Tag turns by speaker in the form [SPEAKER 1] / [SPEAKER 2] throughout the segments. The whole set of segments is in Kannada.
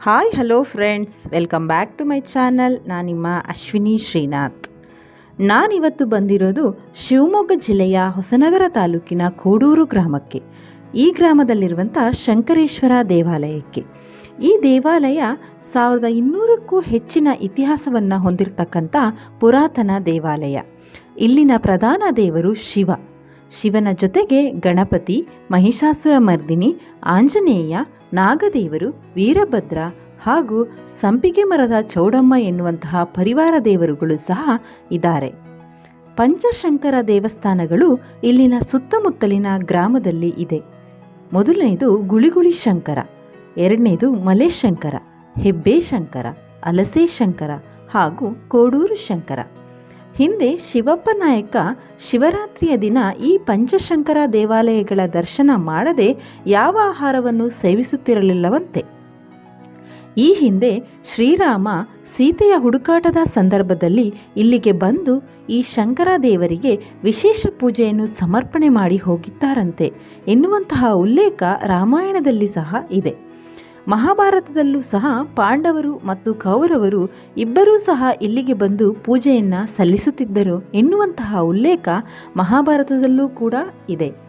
[SPEAKER 1] Hi hello friends welcome back to my channel ನಾನು ನಿಮ್ಮ ಅಶ್ವಿನಿ ಶ್ರೀನಾಥ್. ನಾನಿವತ್ತು ಬಂದಿರೋದು ಶಿವಮೊಗ್ಗ ಜಿಲ್ಲೆಯ ಹೊಸನಗರ ತಾಲೂಕಿನ ಕೋಡೂರು ಗ್ರಾಮಕ್ಕೆ. ಈ ಗ್ರಾಮದಲ್ಲಿರುವಂಥ ಶಂಕರೇಶ್ವರ ದೇವಾಲಯಕ್ಕೆ. ಈ ದೇವಾಲಯ ಸಾವಿರದ ಇನ್ನೂರಕ್ಕೂ ಹೆಚ್ಚಿನ ಇತಿಹಾಸವನ್ನು ಹೊಂದಿರತಕ್ಕಂಥ ಪುರಾತನ ದೇವಾಲಯ. ಇಲ್ಲಿನ ಪ್ರಧಾನ ದೇವರು ಶಿವ. ಶಿವನ ಜೊತೆಗೆ ಗಣಪತಿ, ಮಹಿಷಾಸುರ ಮರ್ದಿನಿ, ಆಂಜನೇಯ, ನಾಗದೇವರು, ವೀರಭದ್ರ ಹಾಗೂ ಸಂಪಿಗೆ ಮರದ ಚೌಡಮ್ಮ ಎನ್ನುವಂತಹ ಪರಿವಾರ ದೇವರುಗಳು ಸಹ ಇದ್ದಾರೆ. ಪಂಚಶಂಕರ ದೇವಸ್ಥಾನಗಳು ಇಲ್ಲಿನ ಸುತ್ತಮುತ್ತಲಿನ ಗ್ರಾಮದಲ್ಲಿ ಇದೆ. ಮೊದಲನೇದು ಗುಳಿಗುಳಿ ಶಂಕರ, ಎರಡನೇದು ಮಲೇಶಂಕರ ಹೆಬ್ಬೆ ಶಂಕರ ಅಲಸೆ ಶಂಕರ ಹಾಗೂ ಕೋಡೂರು ಶಂಕರ. ಹಿಂದೆ ಶಿವಪ್ಪ ನಾಯಕ ಶಿವರಾತ್ರಿಯ ದಿನ ಈ ಪಂಚಶಂಕರ ದೇವಾಲಯಗಳ ದರ್ಶನ ಮಾಡದೆ ಯಾವ ಆಹಾರವನ್ನು ಸೇವಿಸುತ್ತಿರಲಿಲ್ಲವಂತೆ. ಈ ಹಿಂದೆ ಶ್ರೀರಾಮ ಸೀತೆಯ ಹುಡುಕಾಟದ ಸಂದರ್ಭದಲ್ಲಿ ಇಲ್ಲಿಗೆ ಬಂದು ಈ ಶಂಕರ ದೇವರಿಗೆ ವಿಶೇಷ ಪೂಜೆಯನ್ನು ಸಮರ್ಪಣೆ ಮಾಡಿ ಹೋಗಿದ್ದಾರಂತೆ ಎನ್ನುವಂತಹ ಉಲ್ಲೇಖ ರಾಮಾಯಣದಲ್ಲಿ ಸಹ ಇದೆ. ಮಹಾಭಾರತದಲ್ಲೂ ಸಹ ಪಾಂಡವರು ಮತ್ತು ಕೌರವರು ಇಬ್ಬರೂ ಸಹ ಇಲ್ಲಿಗೆ ಬಂದು ಪೂಜೆಯನ್ನು ಸಲ್ಲಿಸುತ್ತಿದ್ದರು ಎನ್ನುವಂತಹ ಉಲ್ಲೇಖ ಮಹಾಭಾರತದಲ್ಲೂ ಕೂಡ ಇದೆ.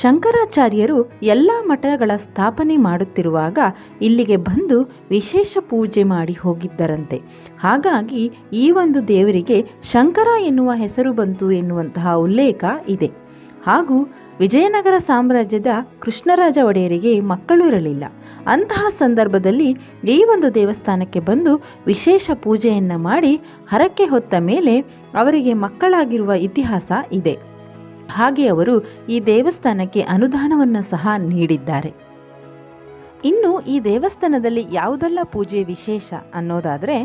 [SPEAKER 1] ಶಂಕರಾಚಾರ್ಯರು ಎಲ್ಲ ಮಠಗಳ ಸ್ಥಾಪನೆ ಮಾಡುತ್ತಿರುವಾಗ ಇಲ್ಲಿಗೆ ಬಂದು ವಿಶೇಷ ಪೂಜೆ ಮಾಡಿ ಹೋಗಿದ್ದರಂತೆ. ಹಾಗಾಗಿ ಈ ಒಂದು ದೇವರಿಗೆ ಶಂಕರ ಎನ್ನುವ ಹೆಸರು ಬಂತು ಎನ್ನುವಂತಹ ಉಲ್ಲೇಖ ಇದೆ. ಹಾಗೂ ವಿಜಯನಗರ ಸಾಮ್ರಾಜ್ಯದ ಕೃಷ್ಣರಾಜ ಒಡೆಯರಿಗೆ ಮಕ್ಕಳು ಇರಲಿಲ್ಲ. ಅಂತಹ ಸಂದರ್ಭದಲ್ಲಿ ಈ ಒಂದು ದೇವಸ್ಥಾನಕ್ಕೆ ಬಂದು ವಿಶೇಷ ಪೂಜೆಯನ್ನು ಮಾಡಿ ಹರಕೆ ಹೊತ್ತ ಮೇಲೆ ಅವರಿಗೆ ಮಕ್ಕಳಾಗಿರುವ ಇತಿಹಾಸ ಇದೆ. ಹಾಗೆ ಅವರು ಈ ದೇವಸ್ಥಾನಕ್ಕೆ ಅನುದಾನವನ್ನು ಸಹ ನೀಡಿದ್ದಾರೆ. ಇನ್ನು ಈ ದೇವಸ್ಥಾನದಲ್ಲಿ ಯಾವುದೆಲ್ಲ ಪೂಜೆ ವಿಶೇಷ ಅನ್ನೋದಾದರೆ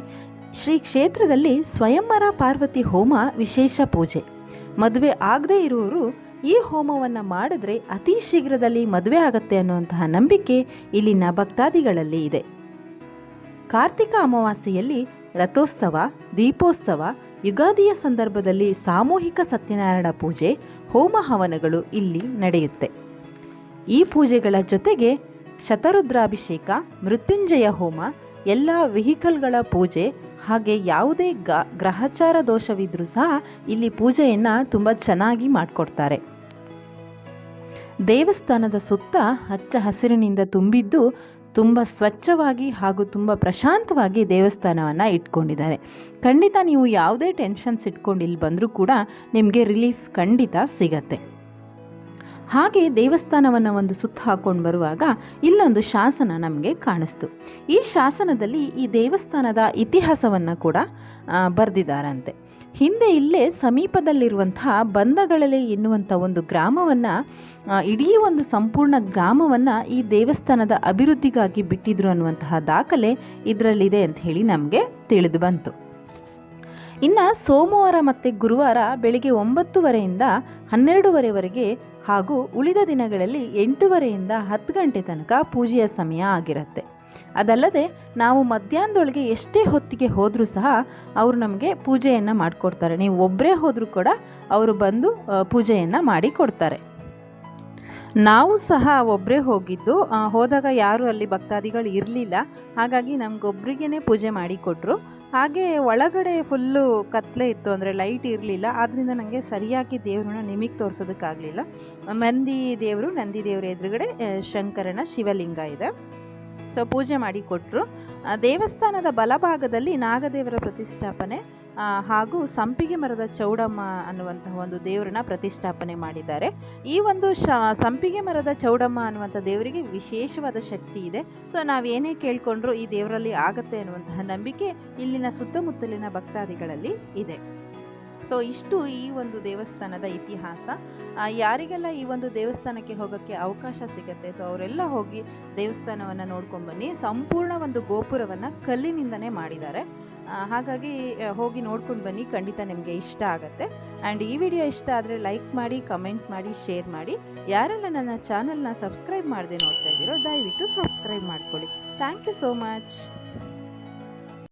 [SPEAKER 1] ಶ್ರೀ ಕ್ಷೇತ್ರದಲ್ಲಿ ಸ್ವಯಂವರ ಪಾರ್ವತಿ ಹೋಮ ವಿಶೇಷ ಪೂಜೆ. ಮದುವೆ ಆಗದೇ ಇರುವವರು ಈ ಹೋಮವನ್ನು ಮಾಡಿದ್ರೆ ಅತಿ ಶೀಘ್ರದಲ್ಲಿ ಮದುವೆ ಆಗತ್ತೆ ಅನ್ನುವಂತಹ ನಂಬಿಕೆ ಇಲ್ಲಿನ ಭಕ್ತಾದಿಗಳಲ್ಲಿ ಇದೆ. ಕಾರ್ತಿಕ ಅಮಾವಾಸ್ಯೆಯಲ್ಲಿ ರಥೋತ್ಸವ, ದೀಪೋತ್ಸವ, ಯುಗಾದಿಯ ಸಂದರ್ಭದಲ್ಲಿ ಸಾಮೂಹಿಕ ಸತ್ಯನಾರಾಯಣ ಪೂಜೆ, ಹೋಮ ಹವನಗಳು ಇಲ್ಲಿ ನಡೆಯುತ್ತೆ. ಈ ಪೂಜೆಗಳ ಜೊತೆಗೆ ಶತರುದ್ರಾಭಿಷೇಕ, ಮೃತ್ಯುಂಜಯ ಹೋಮ ಎಲ್ಲ ವೆಹಿಕಲ್ಗಳ ಪೂಜೆ, ಹಾಗೆ ಯಾವುದೇ ಗ, ಗ್ರಹಚಾರ ದೋಷವಿದ್ದರೂ ಸಹ ಇಲ್ಲಿ ಪೂಜೆಯನ್ನು ತುಂಬ ಚೆನ್ನಾಗಿ ಮಾಡಿಕೊಡ್ತಾರೆ. ದೇವಸ್ಥಾನದ ಸುತ್ತ ಹಚ್ಚ ಹಸಿರಿನಿಂದ ತುಂಬಿದ್ದು ತುಂಬ ಸ್ವಚ್ಛವಾಗಿ ಹಾಗೂ ತುಂಬ ಪ್ರಶಾಂತವಾಗಿ ದೇವಸ್ಥಾನವನ್ನು ಇಟ್ಕೊಂಡಿದ್ದಾರೆ. ಖಂಡಿತ ನೀವು ಯಾವುದೇ ಟೆನ್ಷನ್ಸ್ ಇಟ್ಕೊಂಡು ಇಲ್ಲಿ ಬಂದರೂ ಕೂಡ ನಿಮಗೆ ರಿಲೀಫ್ ಖಂಡಿತ ಸಿಗತ್ತೆ. ಹಾಗೆ ದೇವಸ್ಥಾನವನ್ನು ಒಂದು ಸುತ್ತ ಹಾಕೊಂಡು ಬರುವಾಗ ಇಲ್ಲೊಂದು ಶಾಸನ ನಮಗೆ ಕಾಣಿಸ್ತು. ಈ ಶಾಸನದಲ್ಲಿ ಈ ದೇವಸ್ಥಾನದ ಇತಿಹಾಸವನ್ನು ಕೂಡ ಬರೆದಿದ್ದಾರಂತೆ ಹಿಂದೆ ಇಲ್ಲೇ ಸಮೀಪದಲ್ಲಿರುವಂತಹ ಬಂದಗಳಲೆ ಎನ್ನುವಂಥ ಒಂದು ಗ್ರಾಮವನ್ನು ಇಡೀ ಒಂದು ಸಂಪೂರ್ಣ ಗ್ರಾಮವನ್ನು ಈ ದೇವಸ್ಥಾನದ ಅಭಿವೃದ್ಧಿಗಾಗಿ ಬಿಟ್ಟಿದ್ರು ಅನ್ನುವಂತಹ ದಾಖಲೆ ಇದರಲ್ಲಿದೆ ಅಂತ ಹೇಳಿ ನಮಗೆ ತಿಳಿದು ಬಂತು. ಇನ್ನು ಸೋಮವಾರ ಮತ್ತು ಗುರುವಾರ ಬೆಳಿಗ್ಗೆ ಒಂಬತ್ತುವರೆಯಿಂದ ಹನ್ನೆರಡೂವರೆವರೆಗೆ ಹಾಗೂ ಉಳಿದ ದಿನಗಳಲ್ಲಿ ಎಂಟೂವರೆಯಿಂದ ಹತ್ತು ಗಂಟೆ ತನಕ ಪೂಜೆಯ ಸಮಯ ಆಗಿರುತ್ತೆ. ಅದಲ್ಲದೆ ನಾವು ಮಧ್ಯಾಹ್ನದೊಳಗೆ ಎಷ್ಟೇ ಹೊತ್ತಿಗೆ ಹೋದರೂ ಸಹ ಅವರು ನಮಗೆ ಪೂಜೆಯನ್ನು ಮಾಡಿಕೊಡ್ತಾರೆ. ನೀವು ಒಬ್ಬರೇ ಹೋದರೂ ಕೂಡ ಅವರು ಬಂದು ಪೂಜೆಯನ್ನು ಮಾಡಿ ಕೊಡ್ತಾರೆ. ನಾವು ಸಹ ಒಬ್ಬರೇ ಹೋಗಿದ್ದು ಹೋದಾಗ ಯಾರು ಅಲ್ಲಿ ಭಕ್ತಾದಿಗಳು ಇರಲಿಲ್ಲ. ಹಾಗಾಗಿ ನಮಗೊಬ್ರಿಗೇ ಪೂಜೆ ಮಾಡಿ ಕೊಟ್ಟರು ಹಾಗೆ ಒಳಗಡೆ ಫುಲ್ಲು ಕತ್ತಲೆ ಇತ್ತು ಅಂದರೆ ಲೈಟ್ ಇರಲಿಲ್ಲ. ಆದ್ದರಿಂದ ನನಗೆ ಸರಿಯಾಗಿ ದೇವ್ರನ್ನ ನಿಮಗೆ ತೋರಿಸೋದಕ್ಕಾಗಲಿಲ್ಲ. ನಂದಿ ದೇವರು, ನಂದಿ ದೇವರ ಎದುರುಗಡೆ ಶಂಕರನ ಶಿವಲಿಂಗ ಇದೆ. ಸೊ ಪೂಜೆ ಮಾಡಿ ಕೊಟ್ಟರು ದೇವಸ್ಥಾನದ ಬಲಭಾಗದಲ್ಲಿ ನಾಗದೇವರ ಪ್ರತಿಷ್ಠಾಪನೆ ಹಾಗೂ ಸಂಪಿಗೆ ಮರದ ಚೌಡಮ್ಮ ಅನ್ನುವಂತಹ ಒಂದು ದೇವರನ್ನ ಪ್ರತಿಷ್ಠಾಪನೆ ಮಾಡಿದ್ದಾರೆ. ಈ ಒಂದು ಶ, ಸಂಪಿಗೆ ಮರದ ಚೌಡಮ್ಮ ಅನ್ನುವಂಥ ದೇವರಿಗೆ ವಿಶೇಷವಾದ ಶಕ್ತಿ ಇದೆ. ಸೊ ನಾವೇನೇ ಕೇಳಿಕೊಂಡ್ರೂ ಈ ದೇವರಲ್ಲಿ ಆಗತ್ತೆ ಅನ್ನುವಂತಹ ನಂಬಿಕೆ ಇಲ್ಲಿನ ಸುತ್ತಮುತ್ತಲಿನ ಭಕ್ತಾದಿಗಳಲ್ಲಿ ಇದೆ. ಸೊ ಇಷ್ಟು ಈ ಒಂದು ದೇವಸ್ಥಾನದ ಇತಿಹಾಸ. ಯಾರಿಗೆಲ್ಲ ಈ ಒಂದು ದೇವಸ್ಥಾನಕ್ಕೆ ಹೋಗೋಕ್ಕೆ ಅವಕಾಶ ಸಿಗುತ್ತೆ ಸೊ ಅವರೆಲ್ಲ ಹೋಗಿ ದೇವಸ್ಥಾನವನ್ನು ನೋಡ್ಕೊಂಡ್ಬನ್ನಿ ಸಂಪೂರ್ಣ ಒಂದು ಗೋಪುರವನ್ನು ಕಲ್ಲಿನಿಂದನೇ ಮಾಡಿದ್ದಾರೆ. ಹಾಗಾಗಿ ಹೋಗಿ ನೋಡ್ಕೊಂಡು ಬನ್ನಿ, ಖಂಡಿತ ನಿಮಗೆ ಇಷ್ಟ ಆಗುತ್ತೆ. ಆ್ಯಂಡ್ ಈ ವಿಡಿಯೋ ಇಷ್ಟ ಆದರೆ ಲೈಕ್ ಮಾಡಿ, ಕಮೆಂಟ್ ಮಾಡಿ, ಶೇರ್ ಮಾಡಿ. ಯಾರೆಲ್ಲ ನನ್ನ ಚಾನಲ್ನ ಸಬ್ಸ್ಕ್ರೈಬ್ ಮಾಡದೆ ನೋಡ್ತಾ ಇದ್ದೀರೋ, ದಯವಿಟ್ಟು ಸಬ್ಸ್ಕ್ರೈಬ್ ಮಾಡ್ಕೊಳ್ಳಿ. Thank you so much.